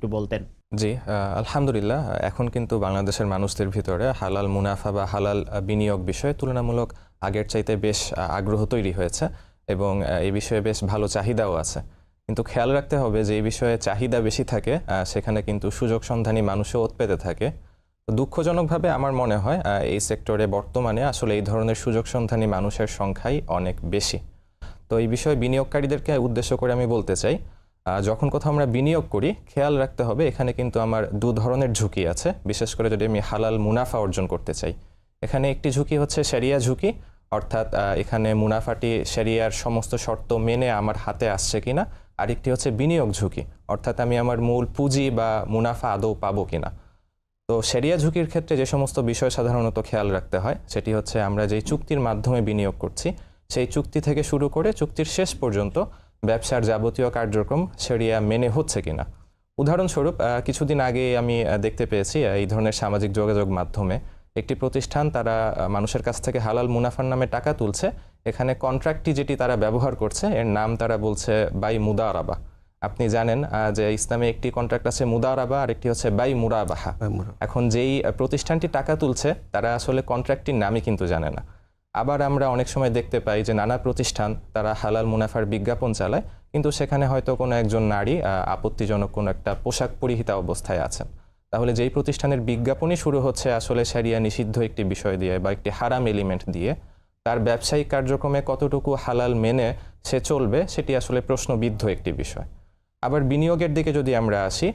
একটু বলতেন। জি আলহামদুলিল্লাহ, এখন কিন্তু বাংলাদেশের মানুষদের ভিতরে হালাল মুনাফা বা হালাল বিনিয়োগ বিষয়ে তুলনামূলক আগের চাইতে বেশ আগ্রহ তৈরি হয়েছে এবং এই বিষয়ে বেশ ভালো চাহিদাও আছে। কিন্তু খেয়াল রাখতে হবে যে এই বিষয়ে চাহিদা বেশি থাকে সেখানে কিন্তু সুযোগ সন্ধানী মানুষও ওত পেতে থাকে। দুঃখজনকভাবে আমার মনে হয় এই সেক্টরে বর্তমানে আসলে এই ধরনের সুযোগ সন্ধানী মানুষের সংখ্যাই অনেক বেশি। তো এই বিষয়ে বিনিয়োগকারীদেরকে উদ্দেশ্য করে আমি বলতে চাই যখন কোথাও আমরা বিনিয়োগ করি, খেয়াল রাখতে হবে এখানে কিন্তু আমার দু ধরনের ঝুঁকি আছে। বিশেষ করে যদি আমি হালাল মুনাফা অর্জন করতে চাই। এখানে একটি ঝুঁকি হচ্ছে সেরিয়া ঝুঁকি, অর্থাৎ এখানে মুনাফাটি সেরিয়ার সমস্ত শর্ত মেনে আমার হাতে আসছে কিনা। আরেকটি হচ্ছে বিনিয়োগ ঝুঁকি, অর্থাৎ আমি আমার মূল পুঁজি বা মুনাফা আদৌ পাবো কিনা। তো সেরিয়া ঝুঁকির ক্ষেত্রে যে সমস্ত বিষয় সাধারণত খেয়াল রাখতে হয়, সেটি হচ্ছে আমরা যেই চুক্তির মাধ্যমে বিনিয়োগ করছি, সেই চুক্তি থেকে শুরু করে চুক্তির শেষ পর্যন্ত ব্যবসার যাবতীয় কার্যক্রম সেরিয়া মেনে হচ্ছে কিনা? উদাহরণস্বরূপ কিছুদিন আগে আমি দেখতে পেয়েছি এই ধরনের সামাজিক যোগাযোগ মাধ্যমে একটি প্রতিষ্ঠান তারা মানুষের কাছ থেকে হালাল মুনাফার নামে টাকা তুলছে। এখানে কন্ট্রাক্টটি যেটি তারা ব্যবহার করছে এর নাম তারা বলছে বাই মুদারাবা। আপনি জানেন যে ইসলামে একটি কন্ট্রাক্ট আছে মুদারাবা আর একটি হচ্ছে বাই মুরাবাহা। এখন যেই প্রতিষ্ঠানটি টাকা তুলছে তারা আসলে কন্ট্রাক্টটির নামই কিন্তু জানে না। আবার আমরা অনেক সময় দেখতে পাই যে নানা প্রতিষ্ঠান তারা হালাল মুনাফার বিজ্ঞাপন চালায়, কিন্তু সেখানে হয়তো কোনো একজন নারী আপত্তিজনক কোনো একটা পোশাক পরিহিতা অবস্থায় আছেন। তাহলে যেই প্রতিষ্ঠানের বিজ্ঞাপনই শুরু হচ্ছে আসলে সারিয়া নিষিদ্ধ একটি বিষয় দিয়ে বা একটি হারাম এলিমেন্ট দিয়ে, তার ব্যবসায়িক কার্যক্রমে কতটুকু হালাল মেনে সে চলবে সেটি আসলে প্রশ্নবিদ্ধ একটি বিষয়। আবার বিনিয়োগের দিকে যদি আমরা আসি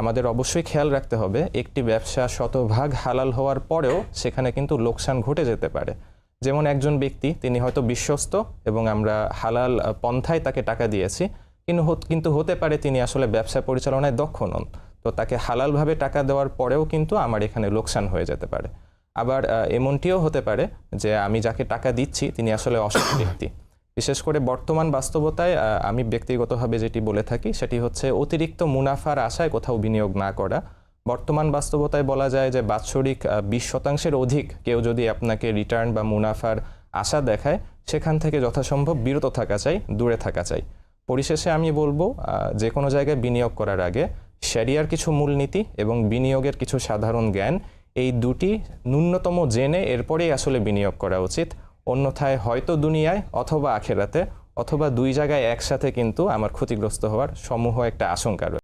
আমাদের অবশ্যই খেয়াল রাখতে হবে, একটি ব্যবসা শতভাগ হালাল হওয়ার পরেও সেখানে কিন্তু লোকসান ঘটে যেতে পারে। যেমন একজন ব্যক্তি, তিনি হয়তো বিশ্বস্ত এবং আমরা হালাল পন্থায় তাকে টাকা দিয়েছি, কিন্তু কিন্তু হতে পারে তিনি আসলে ব্যবসা পরিচালনায় দক্ষ নন। তো তাকে হালালভাবে টাকা দেওয়ার পরেও কিন্তু আমার এখানে লোকসান হয়ে যেতে পারে। আবার এমনটিও হতে পারে যে আমি যাকে টাকা দিচ্ছি, তিনি আসলে অসৎ ব্যক্তি। বিশেষ করে বর্তমান বাস্তবতায় আমি ব্যক্তিগতভাবে যেটি বলে থাকি, সেটি হচ্ছে অতিরিক্ত মুনাফার আশায় কোথাও বিনিয়োগ না করা বর্তমান বাস্তবতায় বলা যায় যে বাৎসরিক বিশ শতাংশের অধিক কেউ যদি আপনাকে রিটার্ন বা মুনাফার আশা দেখায়, সেখান থেকে যথাসম্ভব বিরত থাকা চাই, দূরে থাকা চাই। পরিশেষে আমি বলব যে কোনো জায়গায় বিনিয়োগ করার আগে শরিয়ার কিছু মূলনীতি এবং বিনিয়োগের কিছু সাধারণ জ্ঞান, এই দুটি ন্যূনতম জেনে এরপরেই আসলে বিনিয়োগ করা উচিত। অন্যথায় হয়তো দুনিয়ায় অথবা আখেরাতে, অথবা দুই জায়গায় একসাথে কিন্তু আমার ক্ষতিগ্রস্ত হওয়ার সমূহ একটা আশঙ্কা রয়েছে